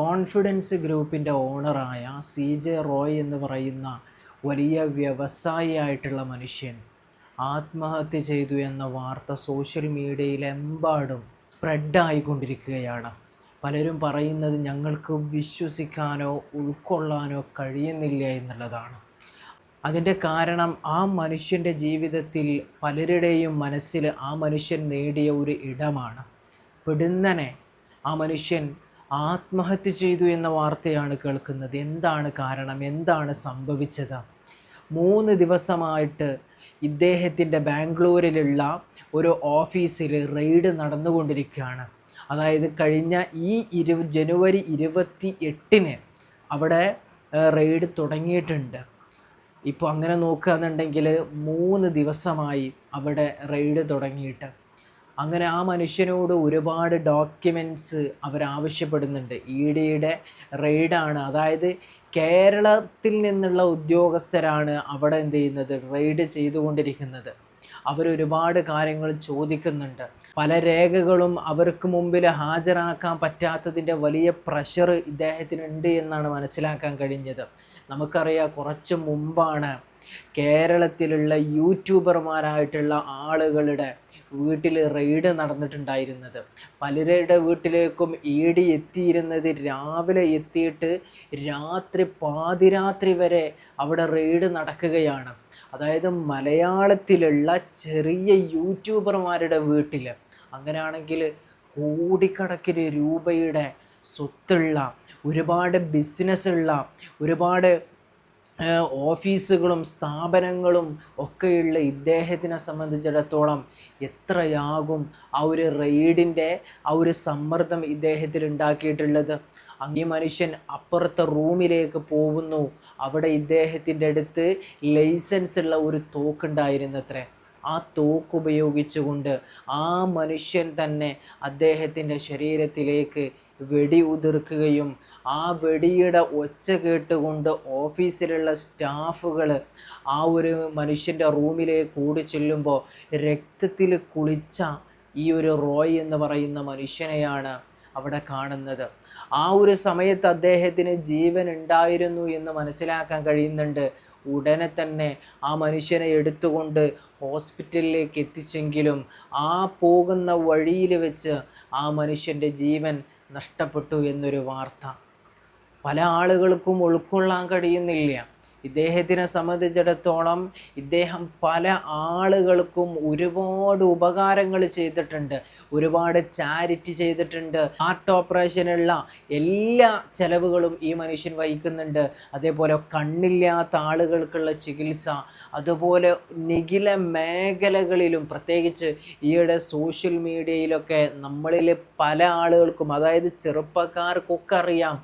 Confidence ഗ്രൂപ്പിന്റെ ഓണറായ C J Roy എന്ന് പറയുന്ന വലിയ വ്യവസായിയായിട്ടുള്ള മനുഷ്യൻ ആത്മഹത്യ ചെയ്തു എന്ന വാർത്ത സോഷ്യൽ മീഡിയയിലെമ്പാടും സ്പ്രെഡായിക്കൊണ്ടിരിക്കുകയാണ് പലരും പറയുന്നത് ഞങ്ങൾക്ക് വിശ്വസിക്കാനോ ഉൾക്കൊള്ളാനോ കഴിയുന്നില്ല എന്നുള്ളതാണ്. അതിന്റെ കാരണം ആ മനുഷ്യന്റെ ജീവിതത്തിൽ പലരുടെയും മനസ്സിൽ ആ മനുഷ്യൻ നേടിയ ഒരു ഇടമാണ്. പെടുന്നനെ ആ മനുഷ്യൻ ആത്മഹത്യ ചെയ്തു എന്ന വാർത്തയാണ് കേൾക്കുന്നത്. എന്താണ് കാരണം? എന്താണ് സംഭവിച്ചത്? മൂന്ന് ദിവസമായിട്ട് ഇദ്ദേഹത്തിന്റെ ബാംഗ്ലൂരിലുള്ള ഒരു ഓഫീസിൽ റെയ്ഡ് നടന്നുകൊണ്ടിരിക്കുകയാണ്. അതായത് കഴിഞ്ഞ ഈ ഇരു ജനുവരി ഇരുപത്തി എട്ടിന് അവിടെ റെയ്ഡ് തുടങ്ങിയിട്ടുണ്ട്. ഇപ്പോൾ അങ്ങനെ നോക്കുകയെന്നുണ്ടെങ്കിൽ മൂന്ന് ദിവസമായി അവിടെ റെയ്ഡ് തുടങ്ങിയിട്ട്. അങ്ങനെ ആ മനുഷ്യനോട് ഒരുപാട് ഡോക്യുമെന്റ്സ് അവരാവശ്യപ്പെടുന്നുണ്ട് ഇ ഡിയുടെ റെയ്ഡാണ് അതായത് കേരളത്തിൽ നിന്നുള്ള ഉദ്യോഗസ്ഥരാണ് അവിടെ എന്ത് ചെയ്യുന്നത്? റെയ്ഡ് ചെയ്തുകൊണ്ടിരിക്കുന്നത്. അവരൊരുപാട് കാര്യങ്ങൾ ചോദിക്കുന്നുണ്ട്. പല രേഖകളും അവർക്ക് മുമ്പിൽ ഹാജരാക്കാൻ പറ്റാത്തതിന്റെ വലിയ പ്രഷർ ഇദ്ദേഹത്തിനുണ്ട് എന്നാണ് മനസ്സിലാക്കാൻ കഴിഞ്ഞത്. നമുക്കറിയാം കുറച്ച് മുമ്പാണ് കേരളത്തിലുള്ള യൂട്യൂബർമാരായിട്ടുള്ള ആളുകളുടെ വീട്ടിൽ റെയ്ഡ് നടന്നിട്ടുണ്ടായിരുന്നത്. പലരുടെ വീട്ടിലേക്കും ഇ ഡി എത്തിയിരുന്നത് രാവിലെ എത്തിയിട്ട് രാത്രി പാതിരാത്രി വരെ അവിടെ റെയ്ഡ് നടക്കുകയാണ്. അതായത് മലയാളത്തിലുള്ള ചെറിയ യൂട്യൂബർമാരുടെ വീട്ടിൽ. അങ്ങനെയാണെങ്കിൽ കോടിക്കണക്കിന് രൂപയുടെ സ്വത്തുള്ള ഒരുപാട് ബിസിനസ്സുള്ള ഒരുപാട് ഓഫീസുകളും സ്ഥാപനങ്ങളും ഒക്കെയുള്ള ഇദ്ദേഹത്തിനെ സംബന്ധിച്ചിടത്തോളം എത്രയാകും ആ ഒരു റെയ്ഡിന്റെ ആ ഒരു സമ്മർദ്ദം ഇദ്ദേഹത്തിൽ ഉണ്ടാക്കിയിട്ടുള്ളത്? ഈ മനുഷ്യൻ അപ്പുറത്തെ റൂമിലേക്ക് പോകുന്നു. അവിടെ ഇദ്ദേഹത്തിന്റെ അടുത്ത് ലൈസൻസ് ഉള്ള ഒരു തോക്കുണ്ടായിരുന്നത്രേ. ആ തോക്ക് ഉപയോഗിച്ചുകൊണ്ട് ആ മനുഷ്യൻ തന്നെ അദ്ദേഹത്തിന്റെ ശരീരത്തിലേക്ക് വെടി ഉതിർക്കുകയും ആ വെടിയുടെ ഒച്ച കേട്ടുകൊണ്ട് ഓഫീസിലുള്ള സ്റ്റാഫുകൾ ആ ഒരു മനുഷ്യന്റെ റൂമിലേക്ക് കൂടി ചെല്ലുമ്പോൾ രക്തത്തിൽ കുളിച്ച ഈ ഒരു റോയ് എന്ന് പറയുന്ന മനുഷ്യനെയാണ് അവിടെ കാണുന്നത്. ആ ഒരു സമയത്ത് അദ്ദേഹത്തിന് ജീവൻ ഉണ്ടായിരുന്നു എന്ന് മനസ്സിലാക്കാൻ കഴിയുന്നുണ്ട്. ഉടനെ തന്നെ ആ മനുഷ്യനെ എടുത്തുകൊണ്ട് ഹോസ്പിറ്റലിലേക്ക് എത്തിച്ചെങ്കിലും ആ പോകുന്ന വഴിയിൽ വെച്ച് ആ മനുഷ്യന്റെ ജീവൻ നഷ്ടപ്പെട്ടു എന്നൊരു വാർത്ത. പല ആളുകൾക്കും ഉൾക്കൊള്ളാൻ കഴിയുന്നില്ല. ഇദ്ദേഹത്തിനെ സംബന്ധിച്ചിടത്തോളം ഇദ്ദേഹം പല ആളുകൾക്കും ഒരുപാട് ഉപകാരങ്ങൾ ചെയ്തിട്ടുണ്ട്. ഒരുപാട് ചാരിറ്റി ചെയ്തിട്ടുണ്ട്. ഹാർട്ട് ഓപ്പറേഷനുള്ള എല്ലാ ചെലവുകളും ഈ മനുഷ്യൻ വഹിക്കുന്നുണ്ട്. അതേപോലെ കണ്ണില്ലാത്ത ആളുകൾക്കുള്ള ചികിത്സ അതുപോലെ നിഖില മേഖലകളിലും പ്രത്യേകിച്ച് ഈയിടെ സോഷ്യൽ മീഡിയയിലൊക്കെ നമ്മളിൽ പല ആളുകൾക്കും അതായത് ചെറുപ്പക്കാർക്കൊക്കെ അറിയാം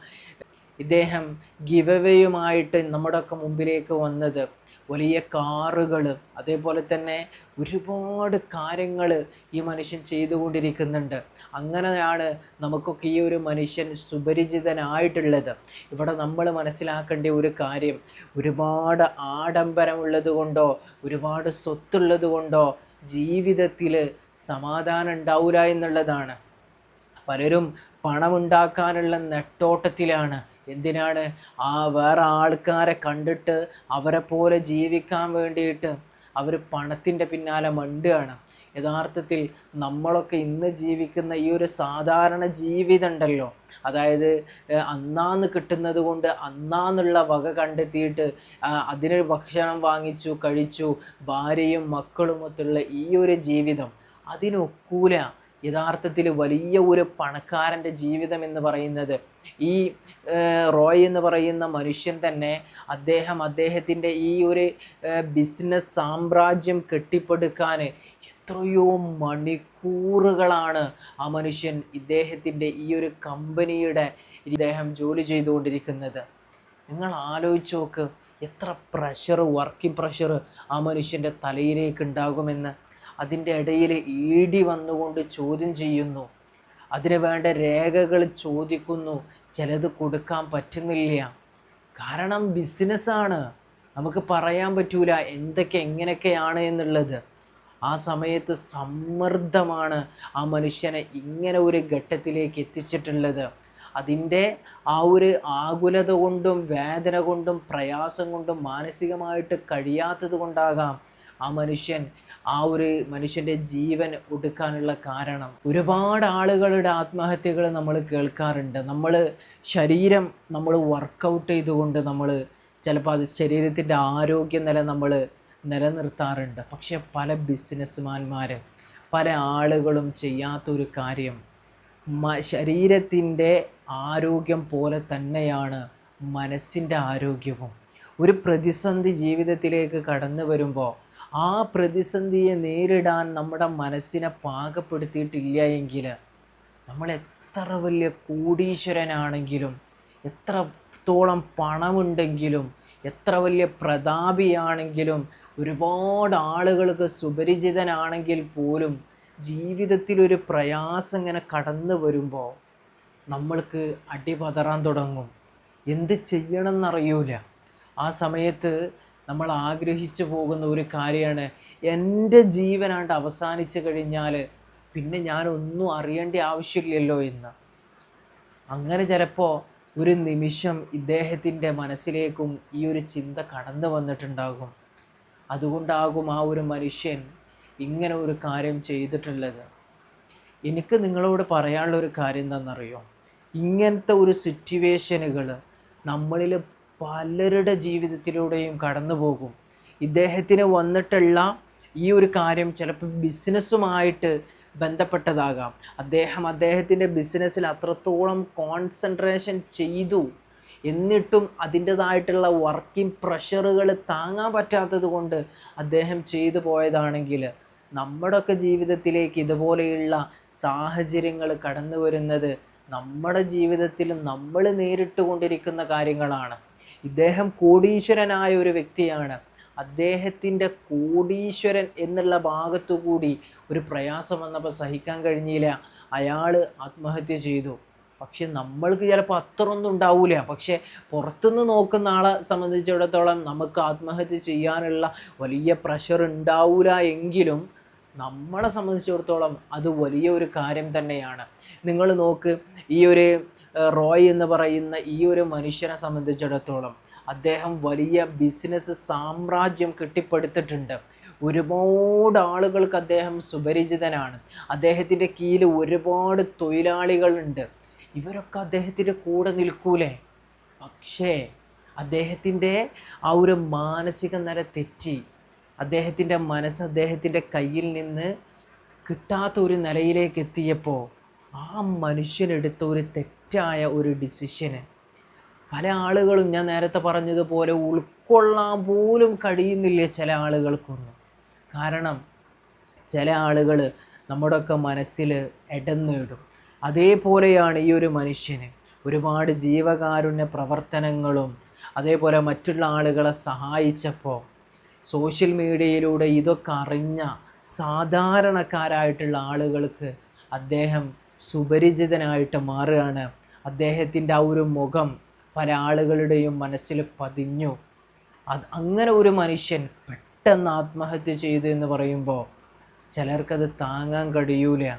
ഇദ്ദേഹം ഗിവവേയുമായിട്ട് നമ്മുടെയൊക്കെ മുമ്പിലേക്ക് വന്നത്. വലിയ കാറുകൾ അതേപോലെ തന്നെ ഒരുപാട് കാര്യങ്ങൾ ഈ മനുഷ്യൻ ചെയ്തുകൊണ്ടിരിക്കുന്നുണ്ട്. അങ്ങനെയാണ് നമുക്കൊക്കെ ഈ ഒരു മനുഷ്യൻ സുപരിചിതനായിട്ടുള്ളത്. ഇവിടെ നമ്മൾ മനസ്സിലാക്കേണ്ട ഒരു കാര്യം ഒരുപാട് ആഡംബരമുള്ളത് കൊണ്ടോ ഒരുപാട് സ്വത്തുള്ളത് കൊണ്ടോ ജീവിതത്തിൽ സമാധാനം ഉണ്ടാവില്ല എന്നുള്ളതാണ്. പലരും പണമുണ്ടാക്കാനുള്ള നെട്ടോട്ടത്തിലാണ് എന്തിനാണ്? ആ വേറെ ആൾക്കാരെ കണ്ടിട്ട് അവരെ പോലെ ജീവിക്കാൻ വേണ്ടിയിട്ട് അവർ പണത്തിന്റെ പിന്നാലെ മണ്ടുകയാണ്. യഥാർത്ഥത്തിൽ നമ്മളൊക്കെ ഇന്ന് ജീവിക്കുന്ന ഈ ഒരു സാധാരണ ജീവിതം ഉണ്ടല്ലോ. അതായത് അന്നാന്ന് കിട്ടുന്നത് കൊണ്ട് അന്നാന്നുള്ള വക കണ്ടെത്തിയിട്ട് അതിന് ഭക്ഷണം വാങ്ങിച്ചു കഴിച്ചു ഭാര്യയും മക്കളുമൊത്തുള്ള ഈ ഒരു ജീവിതം. അതിനൊക്കൂല. യഥാർത്ഥത്തിൽ വലിയ ഒരു പണക്കാരന്റെ ജീവിതം എന്ന് പറയുന്നത് ഈ റോയ് എന്ന് പറയുന്ന മനുഷ്യൻ തന്നെ അദ്ദേഹം അദ്ദേഹത്തിന്റെ ഈ ഒരു ബിസിനസ് സാമ്രാജ്യം കെട്ടിപ്പടുക്കാൻ എത്രയോ മണിക്കൂറുകളാണ് ആ മനുഷ്യൻ ഇദ്ദേഹത്തിന്റെ ഈ ഒരു കമ്പനിയുടെ ഇദ്ദേഹം ജോലി ചെയ്തുകൊണ്ടിരിക്കുന്നത്. നിങ്ങൾ ആലോചിച്ച് നോക്ക് എത്ര പ്രഷർ വർക്കിംഗ് പ്രഷർ ആ മനുഷ്യന്റെ തലയിലേക്ക് ഉണ്ടാകുമെന്ന്. അതിന്റെ ഇടയിൽ ഡി വന്നുകൊണ്ട് ചോദ്യം ചെയ്യുന്നു. അതിന് വേണ്ട രേഖകൾ ചോദിക്കുന്നു. ചിലത് കൊടുക്കാൻ പറ്റുന്നില്ല. കാരണം ബിസിനസ്സാണ് നമുക്ക് പറയാൻ പറ്റൂല എന്തൊക്കെ എങ്ങനെയൊക്കെയാണ് എന്നുള്ളത്. ആ സമയത്ത് സമ്മർദ്ദമാണ് ആ മനുഷ്യനെ ഇങ്ങനെ ഒരു ഘട്ടത്തിലേക്ക് എത്തിച്ചിട്ടുള്ളത്. അതിന്റെ ആ ഒരു ആകുലത കൊണ്ടും വേദന കൊണ്ടും പ്രയാസം കൊണ്ടും മാനസികമായിട്ട് കഴിയാത്തത് കൊണ്ടാകാം ആ മനുഷ്യൻ ആ ഒരു മനുഷ്യന്റെ ജീവൻ ഒടുക്കാനുള്ള കാരണം ഒരുപാട് ആളുകളുടെ ആത്മഹത്യകൾ നമ്മൾ കേൾക്കാറുണ്ട്. നമ്മൾ ശരീരം നമ്മൾ വർക്കൗട്ട് ചെയ്തുകൊണ്ട് നമ്മൾ ചിലപ്പോൾ അത് ശരീരത്തിന്റെ ആരോഗ്യനില നമ്മൾ നിലനിർത്താറുണ്ട്. പക്ഷേ പല ബിസിനസ്മാന്മാരും പല ആളുകളും ചെയ്യാത്തൊരു കാര്യം മ ശരീരത്തിന്റെ ആരോഗ്യം പോലെ തന്നെയാണ് മനസ്സിന്റെ ആരോഗ്യവും. ഒരു പ്രതിസന്ധി ജീവിതത്തിലേക്ക് കടന്നു വരുമ്പോൾ ആ പ്രതിസന്ധിയെ നേരിടാൻ നമ്മുടെ മനസ്സിനെ പാകപ്പെടുത്തിയിട്ടില്ല എങ്കിൽ നമ്മൾ എത്ര വലിയ കോടീശ്വരനാണെങ്കിലും എത്രത്തോളം പണമുണ്ടെങ്കിലും എത്ര വലിയ പ്രതാപിയാണെങ്കിലും ഒരുപാട് ആളുകൾക്ക് സുപരിചിതനാണെങ്കിൽ പോലും ജീവിതത്തിൽ ഒരു പ്രയാസം ഇങ്ങനെ കടന്നു വരുമ്പോൾ നമ്മൾക്ക് അടിപതറാൻ തുടങ്ങും. എന്ത് ചെയ്യണമെന്നറിയൂല. ആ സമയത്ത് നമ്മൾ ആഗ്രഹിച്ചു പോകുന്ന ഒരു കാര്യമാണ്. എന്റെ ജീവനാണ്ട് അവസാനിച്ചു കഴിഞ്ഞാൽ പിന്നെ ഞാനൊന്നും അറിയേണ്ട ആവശ്യമില്ലല്ലോ എന്ന്. അങ്ങനെ ചിലപ്പോൾ ഒരു നിമിഷം ഇദ്ദേഹത്തിന്റെ മനസ്സിലേക്കും ഈ ഒരു ചിന്ത കടന്നു വന്നിട്ടുണ്ടാകും. അതുകൊണ്ടാകും ആ ഒരു മനുഷ്യൻ ഇങ്ങനെ ഒരു കാര്യം ചെയ്തിട്ടുള്ളത്. എനിക്ക് നിങ്ങളോട് പറയാനുള്ള ഒരു കാര്യം എന്താണെന്നറിയോ? ഇങ്ങനത്തെ ഒരു സിറ്റുവേഷനുകൾ നമ്മളിൽ പലരുടെ ജീവിതത്തിലൂടെയും കടന്നു പോകും. ഇദ്ദേഹത്തിന് വന്നിട്ടുള്ള ഈ ഒരു കാര്യം ചിലപ്പോൾ ബിസിനസ്സുമായിട്ട് ബന്ധപ്പെട്ടതാകാം. അദ്ദേഹം അദ്ദേഹത്തിന്റെ ബിസിനസ്സിൽ അത്രത്തോളം കോൺസെൻട്രേഷൻ ചെയ്തു. എന്നിട്ടും അതിന്റെതായിട്ടുള്ള വർക്കിംഗ് പ്രഷറുകൾ താങ്ങാൻ പറ്റാത്തത് കൊണ്ട് അദ്ദേഹം ചെയ്തു പോയതാണെങ്കിൽ നമ്മുടെയൊക്കെ ജീവിതത്തിലേക്ക് ഇതുപോലെയുള്ള സാഹചര്യങ്ങൾ കടന്നു വരുന്നത് നമ്മുടെ ജീവിതത്തിൽ നമ്മൾ നേരിട്ട് കൊണ്ടിരിക്കുന്ന കാര്യങ്ങളാണ്. ഇദ്ദേഹം കോടീശ്വരനായ ഒരു വ്യക്തിയാണ്. അദ്ദേഹത്തിന്റെ കോടീശ്വരൻ എന്നുള്ള ഭാഗത്തുകൂടി ഒരു പ്രയാസം വന്നപ്പോൾ സഹിക്കാൻ കഴിഞ്ഞില്ല. അയാൾ ആത്മഹത്യ ചെയ്തു. പക്ഷെ നമ്മൾക്ക് ചിലപ്പോൾ അത്രയൊന്നും ഉണ്ടാവില്ല പക്ഷെ പുറത്തുനിന്ന് നോക്കുന്ന ആളെ സംബന്ധിച്ചിടത്തോളം നമുക്ക് ആത്മഹത്യ ചെയ്യാനുള്ള വലിയ പ്രഷർ ഉണ്ടാവില്ല എങ്കിലും നമ്മളെ സംബന്ധിച്ചിടത്തോളം അത് വലിയ ഒരു കാര്യം തന്നെയാണ്. നിങ്ങൾ നോക്ക് ഈ ഒരു റോയ് എന്ന് പറയുന്ന ഈ ഒരു മനുഷ്യനെ സംബന്ധിച്ചിടത്തോളം അദ്ദേഹം വലിയ ബിസിനസ് സാമ്രാജ്യം കെട്ടിപ്പടുത്തിട്ടുണ്ട്. ഒരുപാട് ആളുകൾക്ക് അദ്ദേഹം സുപരിചിതനാണ്. അദ്ദേഹത്തിന്റെ കീഴിൽ ഒരുപാട് തൊഴിലാളികളുണ്ട്. ഇവരൊക്കെ അദ്ദേഹത്തിന്റെ കൂടെ നിൽക്കൂലേ? പക്ഷേ അദ്ദേഹത്തിന്റെ ആ ഒരു മാനസിക നില തെറ്റി. അദ്ദേഹത്തിന്റെ മനസ്സ് അദ്ദേഹത്തിന്റെ കയ്യിൽ നിന്ന് കിട്ടാത്ത ഒരു നിലയിലേക്ക് എത്തിയപ്പോൾ ആ മനുഷ്യനെടുത്ത ഒരു തെറ്റായ ഒരു ഡിസിഷന് പല ആളുകളും ഞാൻ നേരത്തെ പറഞ്ഞതുപോലെ ഉൾക്കൊള്ളാൻ പോലും കഴിയുന്നില്ല ചില ആളുകൾക്കൊന്നും. കാരണം ചില ആളുകൾ നമ്മുടെയൊക്കെ മനസ്സിൽ ഇടന്നിടും അതേപോലെയാണ് ഈ ഒരു മനുഷ്യന്. ഒരുപാട് ജീവകാരുണ്യ പ്രവർത്തനങ്ങളും അതേപോലെ മറ്റുള്ള ആളുകളെ സഹായിച്ചപ്പോൾ സോഷ്യൽ മീഡിയയിലൂടെ ഇതൊക്കെ അറിഞ്ഞ സാധാരണക്കാരായിട്ടുള്ള ആളുകൾക്ക് അദ്ദേഹം സുപരിചിതനായിട്ട് മാറുകയാണ്. അദ്ദേഹത്തിന്റെ ആ ഒരു മുഖം പല ആളുകളുടെയും മനസ്സിൽ പതിഞ്ഞു. അത് അങ്ങനെ ഒരു മനുഷ്യൻ പെട്ടെന്ന് ആത്മഹത്യ ചെയ്തു എന്ന് പറയുമ്പോൾ ചിലർക്കത് താങ്ങാൻ കഴിയൂല.